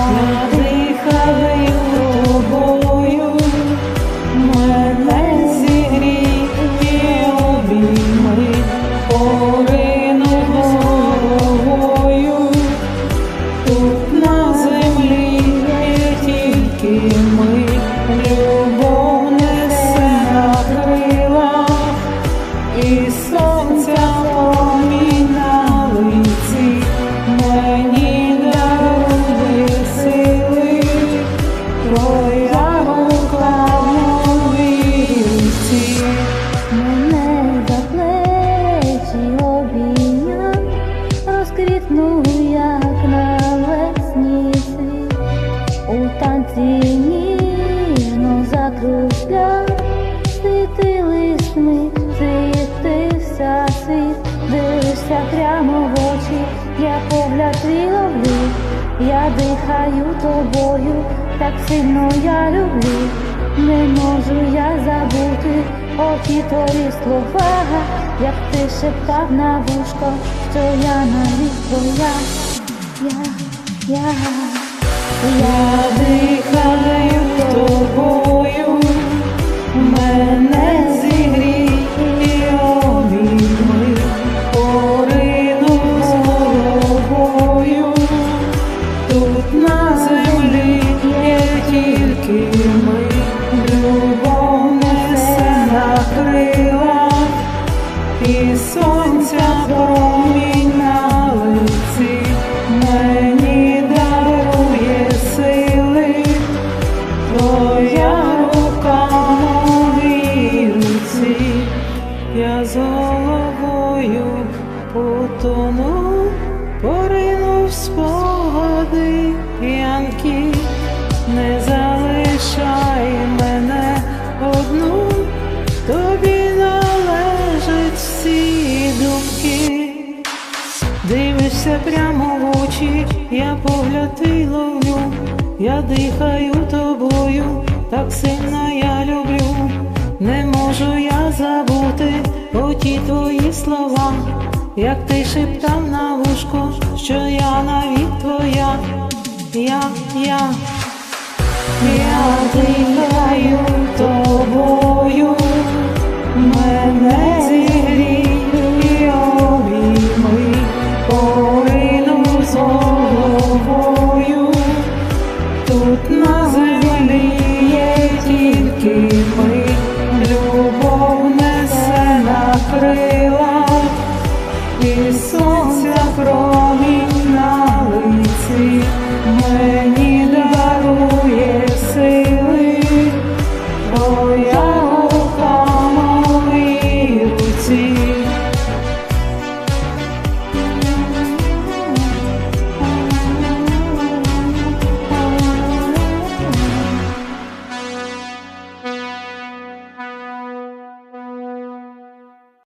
Я дихаю тобою, мене зігрій і обійми, порину головою. Тут на землі тільки ми, любов розквітнув, як навесні світ. У танці ніжно закружляв, світились ми, світився світ, дивишся прямо в очі, я погляд твій ловлю, я дихаю тобою, так сильно я люблю, не можу я забути оті твої слова, як ти шептав на вушко, що я навіть твоя, я, я. Я дихаю я з головою потону, поринув спогади п'янки, не залишай мене одну, тобі належать всі думки. Дивишся прямо в очі, я погляд твій ловлю, я дихаю тобою, так сильно я люблю, не можу я забути твої слова, як ти шептав на вушку, що я навіть твоя, я, я, я дихаю тобою, мене зігрій і обійми, порину з головою, тут на землі є тільки ми.